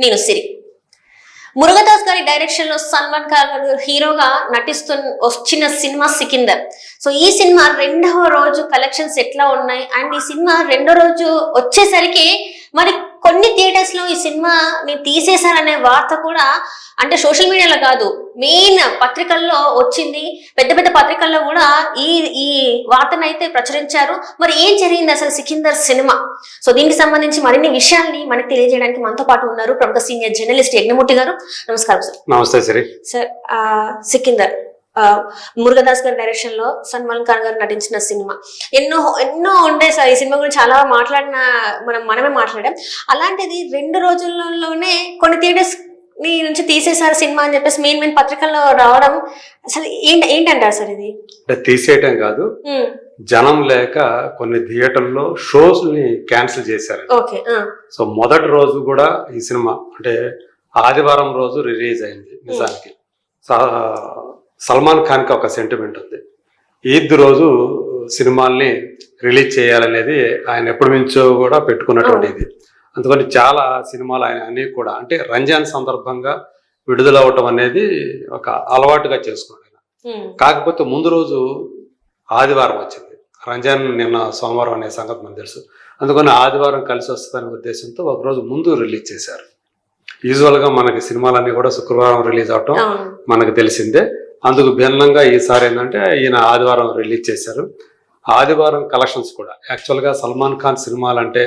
నేను సిరి. మురుగదాస్ గారి డైరెక్షన్లో సల్మాన్ ఖాన్ గారు హీరోగా నటిస్తు వచ్చిన సినిమా సికిందర్. సో ఈ సినిమా రెండవ రోజు కలెక్షన్స్ ఎట్లా ఉన్నాయి? అండ్ ఈ సినిమా రెండో రోజు వచ్చేసరికి మరి కొన్ని థియేటర్స్లో ఈ సినిమా నేను తీసేశారనే వార్త కూడా అంటే సోషల్ మీడియాలో కాదు మెయిన్ పత్రికల్లో వచ్చింది. పెద్ద పెద్ద పత్రికల్లో కూడా ఈ ఈ వార్తను అయితే ప్రచురించారు. మరి ఏం జరిగింది అసలు సికిందర్ సినిమా? సో దీనికి సంబంధించి మరిన్ని విషయాల్ని మనకు తెలియజేయడానికి మనతో పాటు ఉన్నారు ప్రముఖ సీనియర్ జర్నలిస్ట్ యజ్ఞమూర్తి గారు. నమస్కారం సార్ నమస్తే సిరి సికిందర్ మురుగదాస్ గారి డైరెక్షన్లో సల్మాన్ ఖాన్ గారు నటించిన సినిమా. ఎన్నో ఎన్నో ఉండే సార్ ఈ సినిమా గురించి చాలా మాట్లాడిన మనం మనమే మాట్లాడాం. అలాంటిది రెండు రోజుల్లోనే కొన్ని థియేటర్స్ నీ నుంచి తీసేశారు సినిమా అని చెప్పేసి మెయిన్ మెయిన్ పత్రికల్లో రావడం అసలు ఏంటి ఏంటంటారు సార్ ఇది? అంటే తీసేయటం కాదు జనం లేక కొన్ని థియేటర్లో షోస్ని క్యాన్సిల్ చేశారు ఓకే సో మొదటి రోజు కూడా ఈ సినిమా అంటే ఆదివారం రోజు రిలీజ్ అయింది నిజానికి. స- సల్మాన్ ఖాన్కి ఒక సెంటిమెంట్ ఉంది. ఈద్ రోజు సినిమాల్ని రిలీజ్ చేయాలనేది ఆయన ఎప్పటి నుంచో కూడా పెట్టుకున్నటువంటి ఇది. అందుకని చాలా సినిమాలు ఆయన అన్ని కూడా అంటే రంజాన్ సందర్భంగా విడుదల అవటం అనేది ఒక అలవాటుగా చేసుకున్నాడు ఆయన. కాకపోతే ముందు రోజు ఆదివారం వచ్చింది. రంజాన్ నిన్న సోమవారం అనే సంగతి మనకు తెలుసు. అందుకని ఆదివారం కలిసి వస్తుందనే ఉద్దేశంతో ఒకరోజు ముందు రిలీజ్ చేశారు. యూజువల్గా మనకి సినిమాలన్నీ కూడా శుక్రవారం రిలీజ్ అవటం మనకు తెలిసిందే. అందుకు భిన్నంగా ఈసారి ఏంటంటే ఈయన ఆదివారం రిలీజ్ చేశారు. ఆదివారం కలెక్షన్స్ కూడా. యాక్చువల్గా సల్మాన్ ఖాన్ సినిమాలు అంటే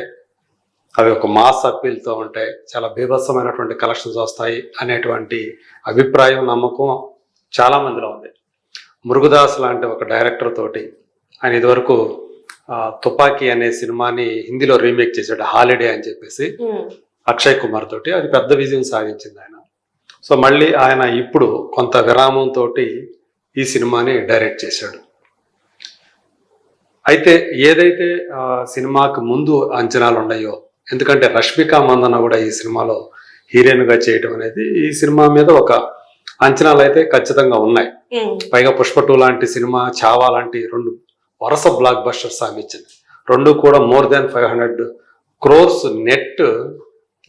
అవి ఒక మాస్ అప్పీల్తో ఉంటాయి. చాలా బీభత్సమైనటువంటి కలెక్షన్స్ వస్తాయి అనేటువంటి అభిప్రాయం నమ్మకం చాలా మందిలో ఉంది. మురుగుదాస్ లాంటి ఒక డైరెక్టర్ తోటి ఆయన ఇదివరకు తుపాకీ అనే సినిమాని హిందీలో రీమేక్ చేశాడు హాలిడే అని చెప్పేసి. ఉమ్, అక్షయ్ కుమార్ తోటి. అది పెద్ద విజయం సాధించింది ఆయన. సో మళ్ళీ ఆయన ఇప్పుడు కొంత విరామంతో ఈ సినిమాని డైరెక్ట్ చేశాడు. అయితే ఏదైతే సినిమాకు ముందు అంచనాలు ఉన్నాయో ఎందుకంటే రష్మిక మందన కూడా ఈ సినిమాలో హీరోయిన్గా చేయటం అనేది ఈ సినిమా మీద ఒక అంచనాలు అయితే ఖచ్చితంగా ఉన్నాయి. పైగా పుష్ప టూ లాంటి సినిమా చావా లాంటి రెండు వరుస బ్లాక్ బస్టర్స్ సాధించింది. రెండు కూడా more than five hundred crores net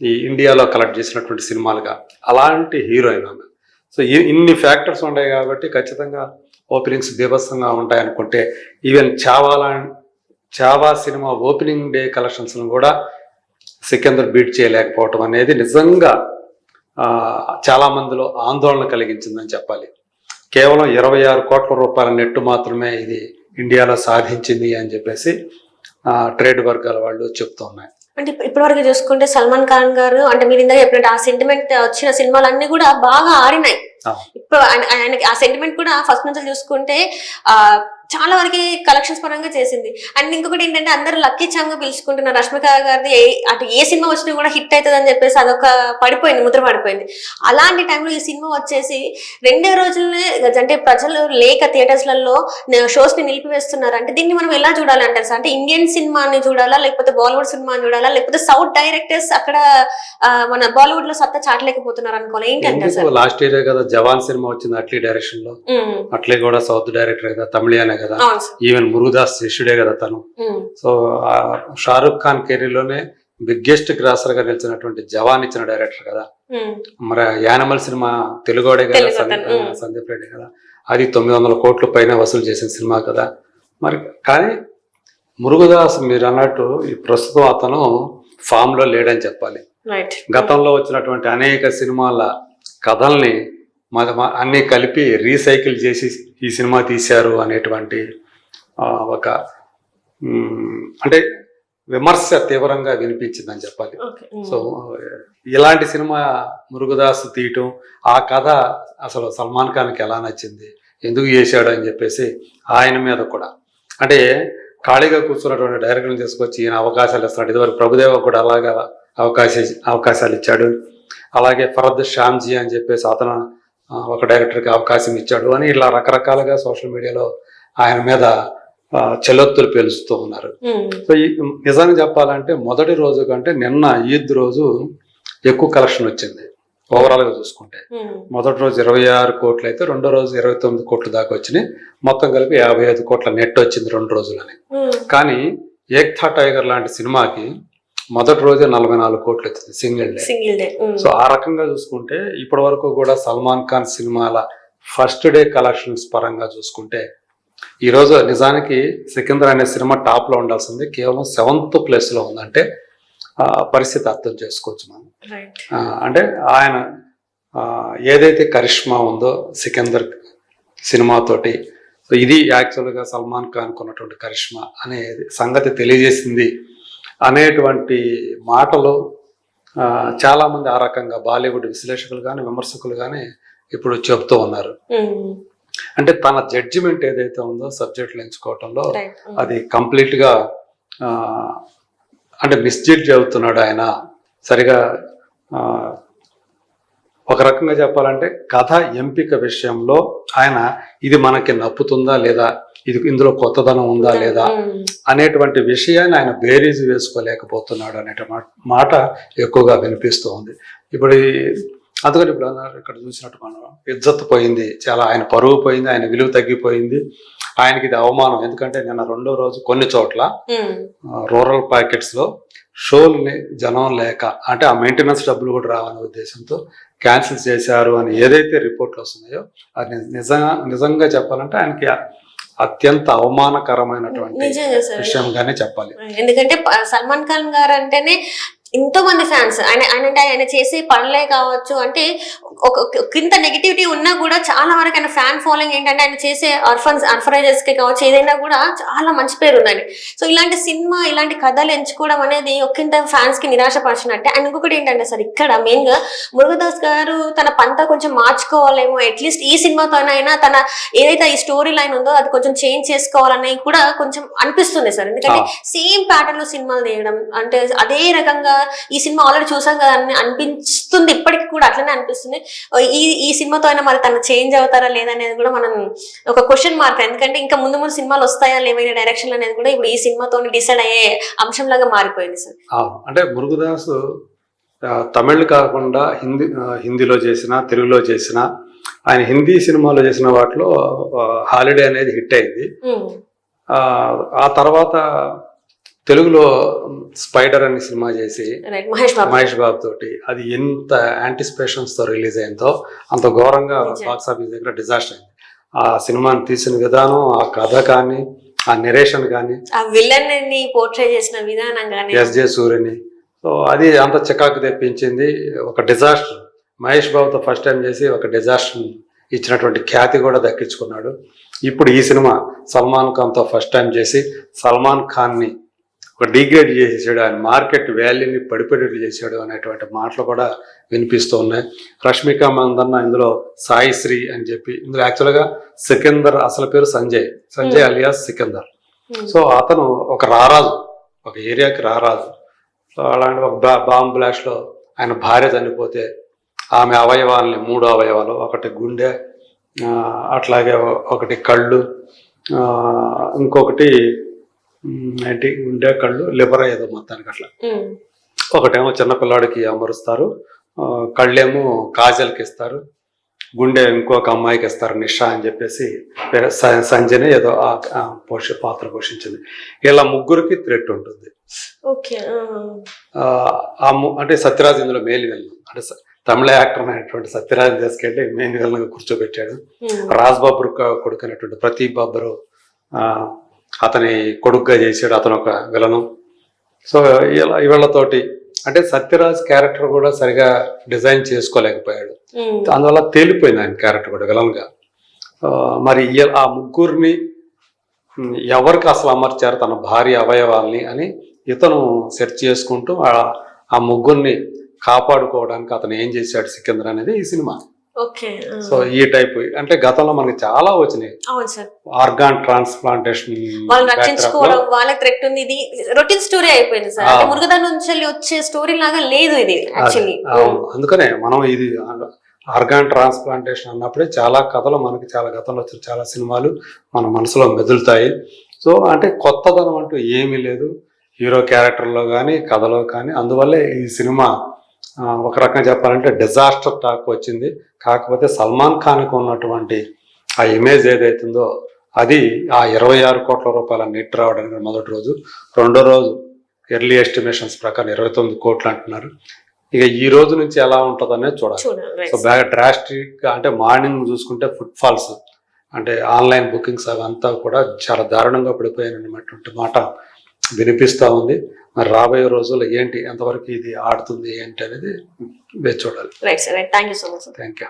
ఈ ఇండియాలో కలెక్ట్ చేసినటువంటి సినిమాలుగా అలాంటి హీరోయిన్ ఆమె. సో ఇన్ని ఫ్యాక్టర్స్ ఉన్నాయి కాబట్టి ఖచ్చితంగా ఓపెనింగ్స్ బీభత్సంగా ఉంటాయి అనుకుంటే even చావాలా Chhaava cinema opening day కలెక్షన్స్ను కూడా సికిందర్ బీట్ చేయలేకపోవటం అనేది నిజంగా చాలా మందిలో ఆందోళన కలిగించిందని చెప్పాలి. కేవలం ఇరవై ఆరు కోట్ల రూపాయల నెట్టు మాత్రమే ఇది ఇండియాలో సాధించింది అని చెప్పేసి ట్రేడ్ వర్గాల వాళ్ళు చెప్తున్నాయి అంటే ఇప్ప- ఇప్పటివరకు చూసుకుంటే సల్మాన్ ఖాన్ గారు అంటే మీరు ఇందాక చెప్పినట్టు ఆ సెంటిమెంట్ వచ్చిన సినిమాలన్నీ కూడా బాగా ఆడినాయి ఇప్పుడు ఆయనకి ఆ సెంటిమెంట్ కూడా ఫస్ట్ నుంచి చూసుకుంటే ఆ చాలా వరకు కలెక్షన్స్ పరంగా చేసింది. అండ్ ఇంకొకటి ఏంటంటే అందరూ లక్కీ చామ్గా పిలుచుకుంటున్నారు రష్మిక గారిది అటు ఏ సినిమా వచ్చినా కూడా హిట్ అవుతుంది అని చెప్పేసి అదొక పడిపోయింది ముద్ర పడిపోయింది. అలాంటి టైంలో ఈ సినిమా వచ్చేసి రెండే రోజుల్లోనే అంటే ప్రజలు లేక థియేటర్స్లలో షోస్ని నిలిపివేస్తున్నారు అంటే దీన్ని మనం ఎలా చూడాలి అంటారు సార్? అంటే ఇండియన్ సినిమాని చూడాలా లేకపోతే బాలీవుడ్ సినిమాని చూడాలా లేకపోతే సౌత్ డైరెక్టర్స్ అక్కడ మన బాలీవుడ్లో సత్తా చాటలేకపోతున్నారు అనుకోవాలి? ఏంటి అంటారు సార్? లాస్ట్ ఇయర్ కదా జవాన్ సినిమా వచ్చింది అట్లీ డైరెక్షన్లో. అట్లీ కూడా సౌత్ డైరెక్టర్ కదా తమిళియానే కదా. ఈవెన్ మురుదాస్ శిష్యుడే కదా తను. సో షారుఖ్ ఖాన్ కెరీర్లోనే బిగ్గెస్ట్ గ్రాసర్గా నిలిచినటువంటి జవాన్ ఇచ్చిన డైరెక్టర్ కదా. మరి యానిమల్ సినిమా తెలుగోడే కదా సందీప్ రెడ్డి కదా. అది తొమ్మిది వందల కోట్ల పైన వసూలు చేసిన సినిమా కదా. మరి కానీ మురుగుదాస్ మీరు అన్నట్టు ఈ ప్రస్తుతం అతను ఫామ్లో లేడని చెప్పాలి. గతంలో వచ్చినటువంటి అనేక సినిమాల కథల్ని అన్ని కలిపి రీసైకిల్ చేసి ఈ సినిమా తీశారు అనేటువంటి ఒక అంటే విమర్శ తీవ్రంగా వినిపించిందని చెప్పాలి. సో ఇలాంటి సినిమా మురుగుదాస్ తీయటం ఆ కథ అసలు సల్మాన్ ఖాన్కి ఎలా నచ్చింది ఎందుకు చేశాడు అని చెప్పేసి ఆయన మీద కూడా. అంటే ఖాళీగా కూర్చున్నటువంటి డైరెక్టర్ని తీసుకొచ్చి ఈయన అవకాశాలు ఇస్తున్నాడు. ఇదివరకు ప్రభుదేవ కూడా అలాగా అవకాశ అవకాశాలు ఇచ్చాడు. అలాగే ఫరద్ శ్యామ్జీ అని చెప్పేసి అతను ఒక డైరెక్టర్కి అవకాశం ఇచ్చాడు అని ఇలా రకరకాలుగా సోషల్ మీడియాలో ఆయన మీద చెలొత్తులు పేలుస్తూ ఉన్నారు. సో ఈ నిజంగా చెప్పాలంటే మొదటి రోజు కంటే నిన్న ఈద్ రోజు ఎక్కువ కలెక్షన్ వచ్చింది ఓవరాల్గా చూసుకుంటే మొదటి రోజు ఇరవై ఆరు కోట్లు అయితే రెండో రోజు ఇరవై తొమ్మిది కోట్ల దాకా వచ్చినాయి. మొత్తం కలిపి యాభై ఐదు కోట్ల నెట్ వచ్చింది రెండు రోజులని. కానీ ఏక్తా టైగర్ లాంటి సినిమాకి మొదటి రోజే నలభై నాలుగు కోట్లు వచ్చింది single day. Single day so ఆ రకంగా చూసుకుంటే ఇప్పటి వరకు కూడా సల్మాన్ ఖాన్ సినిమాల ఫస్ట్ డే కలెక్షన్స్ పరంగా చూసుకుంటే ఈ రోజు నిజానికి సికిందర్ అనే సినిమా టాప్లో ఉండాల్సింది కేవలం సెవెంత్ ప్లేస్లో ఉందంటే పరిస్థితి అర్థం చేసుకోవచ్చు మనం. అంటే ఆయన ఏదైతే కరిష్మా ఉందో సికిందర్ సినిమాతోటి సో ఇది యాక్చువల్గా సల్మాన్ ఖాన్ కొన్నటువంటి కరిష్మా అనే సంగతి తెలియజేసింది అనేటువంటి మాటలు ఆ, చాలా మంది ఆ రకంగా బాలీవుడ్ విశ్లేషకులు కానీ విమర్శకులు కానీ ఇప్పుడు చెప్తూ ఉన్నారు. అంటే తన జడ్జిమెంట్ ఏదైతే ఉందో సబ్జెక్టులు ఎంచుకోవటంలో అది కంప్లీట్గా ఆ, అంటే మిస్జడ్జ్ అవుతున్నాడు ఆయన. సరిగా ఒక రకంగా చెప్పాలంటే కథ ఎంపిక విషయంలో ఆయన ఇది మనకి నప్పుతుందా లేదా ఇది ఇందులో కొత్తదనం ఉందా లేదా అనేటువంటి విషయాన్ని ఆయన బేరీజ్ వేసుకోలేకపోతున్నాడు అనే మాట ఎక్కువగా వినిపిస్తూ ఉంది ఇప్పుడు అందుకని ఇప్పుడు ఇక్కడ చూసినట్టు మనం ఇజ్జత్ పోయింది చాలా ఆయన పరువు పోయింది ఆయన విలువ తగ్గిపోయింది ఆయనకి ఇది అవమానం. ఎందుకంటే నిన్న రెండో రోజు కొన్ని చోట్ల రూరల్ ప్యాకెట్స్లో షోల్ని జనం లేక అంటే ఆ మెయింటెనెన్స్ డబ్బులు కూడా రావనే ఉద్దేశంతో క్యాన్సిల్ చేశారు అని ఏదైతే రిపోర్ట్లు వస్తున్నాయో అది నిజంగా నిజంగా చెప్పాలంటే ఆయనకి అత్యంత అవమానకరమైనటువంటి విషయంగానే చెప్పాలి. ఎందుకంటే సల్మాన్ ఖాన్ గారు అంటేనే ఎంతో మంది ఫ్యాన్స్ ఆయన ఆయన అంటే ఆయన చేసే పనులే కావచ్చు అంటే ఒక కింద నెగిటివిటీ ఉన్నా కూడా చాలా వరకు ఆయన ఫ్యాన్ ఫాలోయింగ్ ఏంటంటే ఆయన చేసే అర్ఫన్స్ అర్ఫరైజెస్కి కావచ్చు ఏదైనా కూడా చాలా మంచి పేరు ఉందండి. సో ఇలాంటి సినిమా ఇలాంటి కథలు ఎంచుకోవడం అనేది ఒకంత ఫ్యాన్స్కి నిరాశపరిచినట్టే. అండ్ ఇంకొకటి ఏంటంటే సార్ ఇక్కడ మెయిన్గా మురుగదాస్ గారు తన పంత కొంచెం మార్చుకోవాలేమో అట్లీస్ట్ ఈ సినిమాతోనైనా తన ఏదైతే ఈ స్టోరీ లైన్ ఉందో అది కొంచెం చేంజ్ చేసుకోవాలని కూడా కొంచెం అనిపిస్తుంది సార్. ఎందుకంటే సేమ్ ప్యాటర్న్లో సినిమాలు తీయడం అంటే అదే రకంగా ఈ సినిమా ఆల్రెడీ చూసాం కదా అని అనిపిస్తుంది. ఇప్పటికి కూడా అట్లనే అనిపిస్తుంది. ఈ ఈ సినిమాతో అయినా మరి తను చేంజ్ అవుతారా లేదా అనేది కూడా మనం ఒక క్వశ్చన్ మార్క్ ఎందుకంటే ఇంకా ముందు ముందు సినిమాలు వస్తాయా లేవైనా డైరెక్షన్ అనేది కూడా ఇప్పుడు ఈ సినిమాతో డిసైడ్ అయ్యే అంశం లాగా మారిపోయింది సార్. అంటే మురుగుదాసు తమిళ్ కాకుండా హిందీ హిందీలో చేసిన తెలుగులో చేసిన ఆయన హిందీ సినిమాలో చేసిన వాటిలో హాలిడే అనేది హిట్ అయింది. ఆ తర్వాత తెలుగులో స్పైడర్ అనే సినిమా చేసి మహేష్ బాబు. తోటి అది ఎంత యాంటిసిపేషన్స్తో రిలీజ్ అయిందో అంత ఘోరంగా. బాక్స్ ఆఫీస్ దగ్గర డిజాస్టర్ అయింది. ఆ సినిమాని తీసిన విధానం ఆ కథ కానీ ఆ నెరేషన్ కానీ ఆ విలన్ని పోర్ట్రే చేసిన విధానం కానీ. ఎస్ జే సూర్యని సో అది అంత చికాకు తెప్పించింది. ఒక డిజాస్టర్ మహేష్ బాబుతో ఫస్ట్ టైం చేసి ఒక డిజాస్టర్ ఇచ్చినటువంటి ఖ్యాతి కూడా దక్కించుకున్నాడు. ఇప్పుడు ఈ సినిమా సల్మాన్ ఖాన్తో ఫస్ట్ టైం చేసి సల్మాన్ ఖాన్ని ఒక డిగ్రేడ్ చేసేసాడు. ఆయన మార్కెట్ వాల్యూని పడిపోయేటట్టు చేశాడు అనేటువంటి మాటలు కూడా వినిపిస్తూ ఉన్నాయి. రష్మిక మందన్న ఇందులో సాయి శ్రీ అని చెప్పి ఇందులో యాక్చువల్గా సికిందర్ అసలు పేరు సంజయ్. సంజయ్ అలియాస్ సికిందర్. సో అతను ఒక రారాజు ఒక ఏరియాకి రారాజు. సో అలాంటి ఒక బా బాంబ్ బ్లాస్ట్లో ఆయన భార్య చనిపోతే ఆమె అవయవాల్ని మూడు అవయవాలు ఒకటి గుండె అట్లాగే ఒకటి కళ్ళు ఇంకొకటి ఏంటి? గుండె కళ్ళు లివర్ ఏదో మొత్తానికి అట్లా. ఒకటేమో చిన్నపిల్లాడికి అమరుస్తారు. ఆ, కళ్ళేమో కాజల్కి ఇస్తారు. గుండె ఇంకొక అమ్మాయికి ఇస్తారు నిషా అని చెప్పేసి వేరే స- సంజయ్ ఏదో పోష పాత్ర పోషించింది. ఇలా ముగ్గురికి థ్రెట్ ఉంటుంది. అంటే సత్యరాజ్ ఇందులో మేలు వెళ్ళను అంటే తమిళ యాక్టర్ అయినటువంటి సత్యరాజ్ తీసుకెళ్ళి మెయిన్ విలన్గా కూర్చోబెట్టాడు. రాజ్ బాబు కొడుకు అయినటువంటి ప్రతీప్ బాబరు ఆ, అతని కొడుకుగా చేశాడు అతను ఒక విలను. సో ఇలా వీళ్ళతోటి అంటే సత్యరాజ్ క్యారెక్టర్ కూడా సరిగా డిజైన్ చేసుకోలేకపోయాడు. అందువల్ల తేలిపోయింది ఆయన క్యారెక్టర్ కూడా విలన్గా. మరి ఆ ముగ్గురిని ఎవరికి అసలు అమర్చారు తన భార్య అవయవాల్ని అని ఇతను సెర్చ్ చేసుకుంటూ ఆ- ఆ ముగ్గురిని కాపాడుకోవడానికి అతను ఏం చేశాడు సికింద్ర అనేది ఈ సినిమా. సో ఈ టైప్ అంటే గతంలో మనకి చాలా వచ్చినాయి. ఆర్గాన్ ట్రాన్స్ప్లాంటేషన్ వాళ్ళని రక్షించుకోవడం వాళ్ళ థ్రెట్ ఉంది ఇది. రొటీన్ స్టోరీ అయిపోయింది సార్. అంటే మురుగదాన్ నుంచి వచ్చే స్టోరీ లాగా లేదు ఇది యాక్చువల్లీ అందుకనే మనం ఇది ఆర్గాన్ ట్రాన్స్ప్లాంటేషన్ అన్నప్పుడే చాలా కథలు మనకి చాలా గతంలో వచ్చిన చాలా సినిమాలు మన మనసులో మెదులుతాయి. సో అంటే కొత్తదనం అంటూ ఏమీ లేదు. హీరో క్యారెక్టర్లో కానీ కథలో కానీ అందువల్లే ఈ సినిమా ఒక రకంగా చెప్పాలంటే డిజాస్టర్ టాక్ వచ్చింది. కాకపోతే సల్మాన్ ఖాన్కి ఉన్నటువంటి ఆ ఇమేజ్ ఏదైతుందో అది ఆ ఇరవై ఆరు కోట్ల రూపాయల నెట్ రావడానికి మొదటి రోజు. రెండో రోజు ఎర్లీ ఎస్టిమేషన్స్ ప్రకారం ఇరవై తొమ్మిది కోట్లు అంటున్నారు. ఇక ఈ రోజు నుంచి ఎలా ఉంటుంది అనేది చూడాలి సో బాగా డ్రాస్టిక్గా అంటే మార్నింగ్ చూసుకుంటే ఫాల్స్ అంటే ఆన్లైన్ బుకింగ్స్ అవంతా కూడా చాలా దారుణంగా పడిపోయాయన్నటువంటి మాట వినిపిస్తా ఉంది. మరి రాబోయే రోజుల్లో ఏంటి ఎంతవరకు ఇది ఆడుతుంది ఏంటి అనేది వేచి చూడాలి. Right sir thank you so much sir thank you